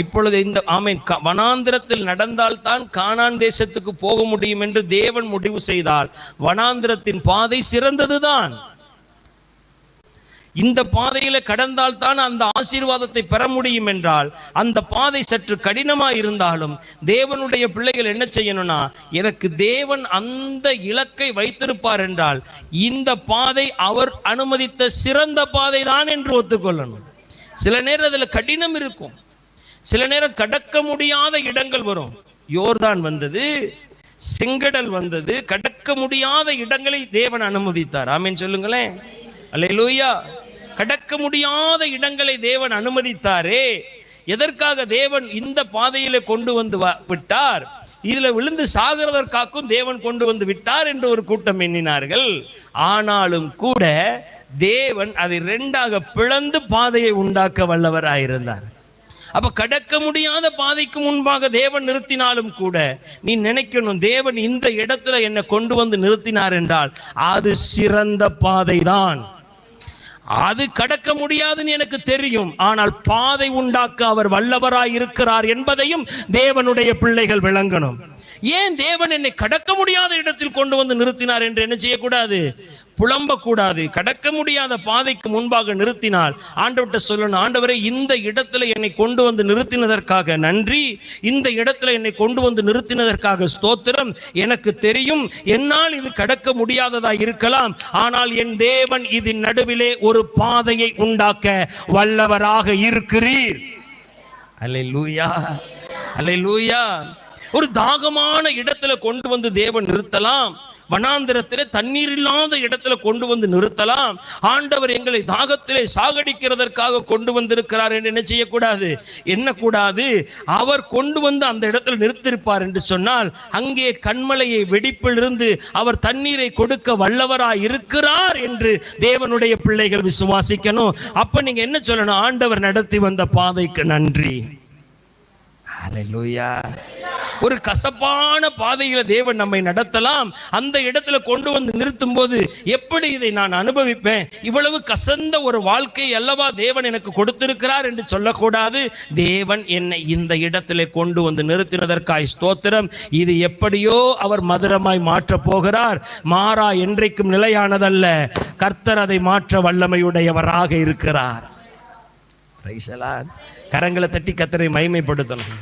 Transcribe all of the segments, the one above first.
இப்பொழுது இந்த ஆமீன். வனாந்திரத்தில் நடந்தால்தான் கானான் தேசத்துக்கு போக முடியும் என்று தேவன் முடிவு செய்தால் வனாந்திரத்தின் பாதை சிறந்ததுதான். இந்த பாதையில கடந்தால்தான் அந்த ஆசீர்வாதத்தை பெற முடியும் என்றால் அந்த பாதை சற்று கடினமா இருந்தாலும் தேவனுடைய பிள்ளைகள் என்ன செய்யணும்னா எனக்கு தேவன் அந்த இலக்கை வைத்திருப்பார் என்றால் இந்த பாதை அவர் அனுமதித்த சிறந்த பாதை தான் என்று ஒத்துக்கொள்ளணும். சில நேரம் அதில் கடினம் இருக்கும். சில நேரம் கடக்க முடியாத இடங்கள் வரும். யோர்தான் வந்தது செங்கடல் வந்தது கடக்க முடியாத இடங்களை தேவன் அனுமதித்தார். ஆமீன் சொல்லுங்களேன். அல்லேலூயா. கடக்க முடியாத இடங்களை தேவன் அனுமதித்தாரே. எதற்காக தேவன் இந்த பாதையில கொண்டு வந்து வ- விட்டார்? இதில் விழுந்து சாகிறதற்காக்கும் தேவன் கொண்டு வந்து விட்டார் என்று ஒரு கூட்டம் எண்ணினார்கள். ஆனாலும் கூட தேவன் அதை ரெண்டாக பிளந்து பாதையை உண்டாக்க வல்லவராயிருந்தார் அப்ப கடக்க முடியாத பாதைக்கு முன்பாக தேவன் நிறுத்தினாலும் கூட நீ நினைக்கணும் தேவன் இந்த இடத்துல என்னை கொண்டு வந்து நிறுத்தினார் என்றால் அது சிறந்த பாதைதான். அது கடக்க முடியாதுன்னு எனக்கு தெரியும். ஆனால் பாதை உண்டாக்க அவர் வல்லவராய் இருக்கிறார் என்பதையும் தேவனுடைய பிள்ளைகள் விளங்கணும். ஏன் தேவன் என்னை கடக்க முடியாத இடத்தில் கொண்டு வந்து நிறுத்தினார் என்று என்ன செய்யக்கூடாது? புலம்பக்கூடாது. கடக்க முடியாத பாதைக்கு முன்பாக நிறுத்தினால் ஆண்டவர்கிட்ட சொல்லணும் ஆண்டவரை இந்த இடத்துல என்னை கொண்டு வந்து நிறுத்தினதற்காக நன்றி. இந்த இடத்துல என்னை கொண்டு வந்து நிறுத்தினதற்காக ஸ்தோத்திரம். எனக்கு தெரியும் என்னால் இது கடக்க முடியாததா இருக்கலாம். ஆனால் என் தேவன் இதன் நடுவிலே ஒரு பாதையை உண்டாக்க வல்லவராக இருக்கிறீர். அல்ல லூயா அல்ல லூயா ஒரு தாகமான இடத்துல கொண்டு வந்து தேவன் நிறுத்தலாம். வனாந்திரத்திலே தண்ணீர் இல்லாத இடத்துல கொண்டு வந்து நிறுத்தலாம். ஆண்டவர் எங்களை தாகத்திலே சாகடிக்கிறதற்காக கொண்டு வந்திருக்கிறார் என்று என்ன செய்யக்கூடாது? என்ன கூடாது? அவர் கொண்டு வந்து அந்த இடத்துல நிறுத்திருப்பார் என்று சொன்னால் அங்கே கண்மலையை வெடிப்பிலிருந்து அவர் தண்ணீரை கொடுக்க வல்லவராய் இருக்கிறார் என்று தேவனுடைய பிள்ளைகள் விசுவாசிக்கணும். அப்ப நீங்க என்ன சொல்லணும்? ஆண்டவர் நடத்தி வந்த பாதைக்கு நன்றி. ஹalleluya ஒரு கசப்பான பாதையில தேவன் நம்மை நடத்தலாம். அந்த இடத்துல கொண்டு வந்து நிறுத்தும் போது எப்படி இதை நான் அனுபவிப்பேன்? இவ்வளவு கசந்த ஒரு வாழ்க்கை அல்லவா தேவன் எனக்கு கொடுத்திருக்கிறார் என்று சொல்லக்கூடாது. தேவன் என்னை இந்த இடத்துல கொண்டு வந்து நிறுத்தினதற்காய் ஸ்தோத்திரம். இது எப்படியோ அவர் மதுரமாய் மாற்றப் போகிறார். மாறா என்றைக்கும் நிலையானதல்ல. கர்த்தர் அதை மாற்ற வல்லமையுடையவராக இருக்கிறார். கரங்களை தட்டி கத்தரை மகிமைப்படுத்தணும்.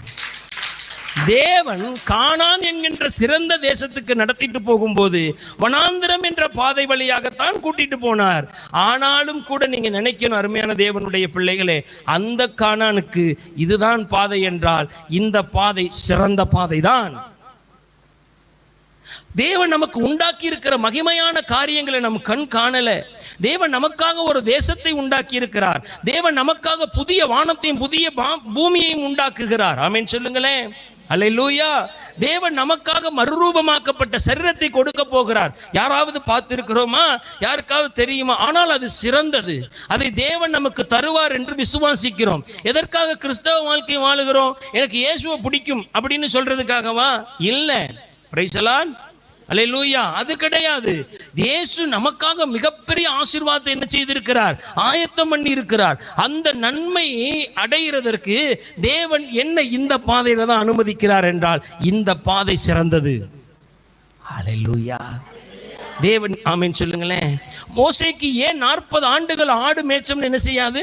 தேவன் கானான் என்கின்ற சிறந்த தேசத்துக்கு நடத்திட்டு போகும்போது வனாந்திரம் என்ற பாதை வழியாகத்தான் கூட்டிட்டு போனார். ஆனாலும் கூட நீங்க நினைக்கணும் அருமையான தேவனுடைய பிள்ளைகளே அந்த கானானுக்கு இதுதான் பாதை என்றால் இந்த பாதை சிறந்த பாதை தான் தேவன் நமக்கு உண்டாக்கி இருக்கிற மகிமையான காரியங்களை நம் கண் காணல. தேவன் நமக்காக ஒரு தேசத்தை உண்டாக்கி இருக்கிறார் தேவன் நமக்காக புதிய வானத்தையும் புதிய பூமியையும் உண்டாக்குகிறார். ஆமீன் சொல்லுங்களேன். அல்லேலூயா தேவன் நமக்காக மறுரூபமாக்கப்பட்ட சரீரத்தை கொடுக்க போகிறார். யாராவது பார்த்திருக்கிறோமா? யாருக்காவது தெரியுமா? ஆனால் அது சிறந்தது. அதை தேவன் நமக்கு தருவார் என்று விசுவாசிக்கிறோம். எதற்காக கிறிஸ்தவ வாழ்க்கை வாழுகிறோம்? எனக்கு இயேசுவை பிடிக்கும் அப்படின்னு சொல்றதுக்காகவா? இல்லை. பிரைசலான் அல்லேலூயா அது கிடையாது. இயேசு நமக்காக மிகப்பெரிய ஆசீர்வாதத்தை என்ன செய்திருக்கிறார்? ஆயத்தம் பண்ணி இருக்கிறார் அந்த நன்மையை அடைகிறதற்கு தேவன் என்ன இந்த பாதையில தான் அனுமதிக்கிறார் என்றால் இந்த பாதை சிறந்தது. அல்லேலூயா தேவன் ஆமேன்னு சொல்லுங்களேன். மோசைக்கு ஏன் நாற்பது ஆண்டுகள் ஆடு மேய்ச்சம்னு என்ன செய்யாது?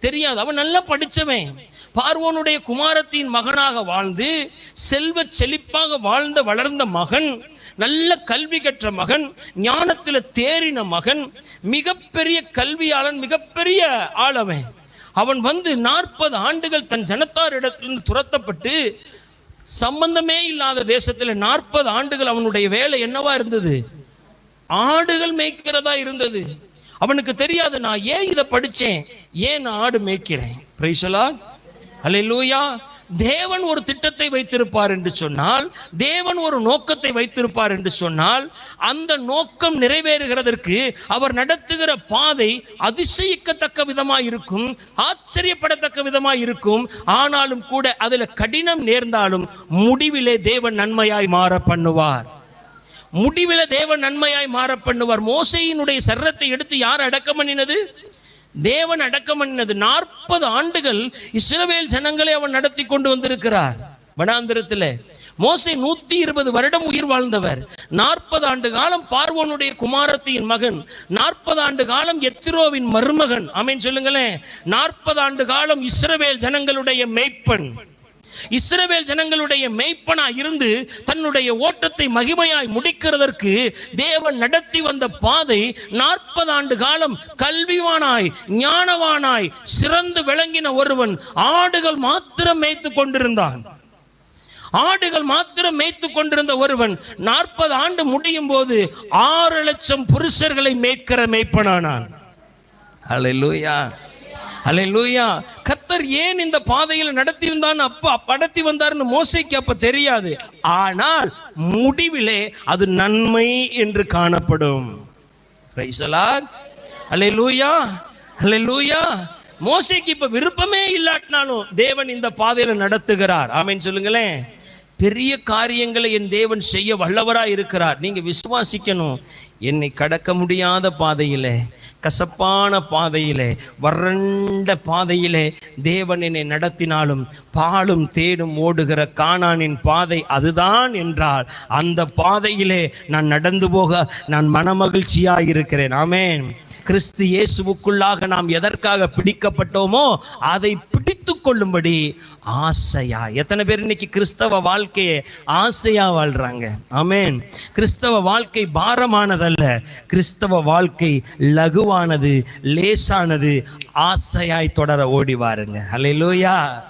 தெரியாது. அவன் நல்லா படித்தவன் பார்வோனுடைய குமாரத்தின் மகனாக வாழ்ந்து செல்வ செழிப்பாக வாழ்ந்த வளர்ந்த மகன் நல்ல கல்வி கற்ற மகன் ஞானத்தில் தேறின மகன் மிகப்பெரிய கல்வியாளன் மிகப்பெரிய ஆளவன். அவன் வந்து நாற்பது ஆண்டுகள் தன் ஜனத்தார் இடத்திலிருந்து துரத்தப்பட்டு சம்பந்தமே இல்லாத தேசத்தில் நாற்பது ஆண்டுகள் அவனுடைய வேலை என்னவா இருந்தது? ஆடுகள் மேய்க்கிறதா இருந்தது. அவனுக்கு தெரியாது நான் ஏன் இதை படித்தேன் ஏன் நான் ஆடு மேய்க்கிறேன்? பிரைசலா அல்லேலூயா தேவன் ஒரு திட்டத்தை வைத்திருப்பார் என்று சொன்னால் தேவன் ஒரு நோக்கத்தை வைத்திருப்பார் என்று சொன்னால் அந்த நோக்கம் நிறைவேறுகிறதற்கு அவர் நடத்துகிற பாதை அதிசயிக்கத்தக்க விதமாய் இருக்கும் ஆச்சரியப்படத்தக்க விதமாய் இருக்கும். ஆனாலும் கூட அதில் கடினம் நேர்ந்தாலும் முடிவிலே தேவன் நன்மையாய் மாற பண்ணுவார். முடிவில தேவன் நன்மையாய் மாற பண்ணுவார். மோசையினுடைய சர்ரத்தை எடுத்து யார் அடக்கம் பண்ணினது? தேவன் அடக்கம் பண்ணினது நாற்பது ஆண்டுகள் இஸ்ரவேல் ஜனங்களை அவன் நடத்தி கொண்டு வந்திருக்கிறார். வனாந்திரத்தில் மோசை நூத்தி இருபது வருடம் உயிர் வாழ்ந்தவர். நாற்பது ஆண்டு காலம் பார்வோனுடைய குமாரத்தியின் மகன். நாற்பது ஆண்டு காலம் எத்திரோவின் மருமகன். அமைன்னு சொல்லுங்களேன். நாற்பது ஆண்டு காலம் இஸ்ரவேல் ஜனங்களுடைய மெய்ப்பன். இஸ்ரவேல் ஜனங்களுடைய மெய்ப்பனா இருந்து தன்னுடைய ஓட்டத்தை மகிமையாய் முடிக்கிறதற்கு தேவன் நடத்தி வந்த பாதை நாற்பது ஆண்டு காலம் கல்விவானாய் ஞானவானாய் சிறந்து விளங்கின ஒருவன் ஆடுகள் மாத்திரம் மேய்த்து கொண்டிருந்தான். ஆடுகள் மாத்திரம் மேய்த்து கொண்டிருந்த ஒருவன் நாற்பது ஆண்டு முடியும் போது ஆறு லட்சம் புருஷர்களை மேய்க்கிற மேய்ப்பனானான். அலை லூயா அலை லூயா கர்த்தர் ஏன் இந்த பாதையில் நடத்தி வந்தான் அப்ப நடத்தி வந்தார்னு மோசைக்கு அப்ப தெரியாது. ஆனால் முடிவிலே அது நன்மை என்று காணப்படும். Praise the Lord. மோசைக்கு இப்ப விருப்பமே இல்லாட்டினாலும் தேவன் இந்த பாதையில நடத்துகிறார். ஆமென் சொல்லுங்களேன். பெரிய காரியங்களை என் தேவன் செய்ய வல்லவராக இருக்கிறார் நீங்க விசுவாசிக்கணும். என்னை கடக்க முடியாத பாதையிலே கசப்பான பாதையிலே வறண்ட பாதையிலே தேவன் என்னை நடத்தினாலும் பாலும் தேடும் ஓடுகிற காணானின் பாதை அதுதான் என்றால் அந்த பாதையிலே நான் நடந்து போக நான் மனமகிழ்ச்சியாக இருக்கிறேன். ஆமேன். கிறிஸ்து இயேசுவுக்குள்ளாக நாம் எதற்காக பிடிக்கப்பட்டோமோ அதை பிடி கொள்ளும்படி ஆசையா? எத்தனை பேர் இன்னைக்கு கிறிஸ்தவ வாழ்க்கையை ஆசையா வாழ்றாங்க? ஆமேன். கிறிஸ்தவ வாழ்க்கை பாரமானதல்ல. கிறிஸ்தவ வாழ்க்கை லகுவானது லேசானது ஆசையாய் தொடர ஓடி வாருங்க. லோயா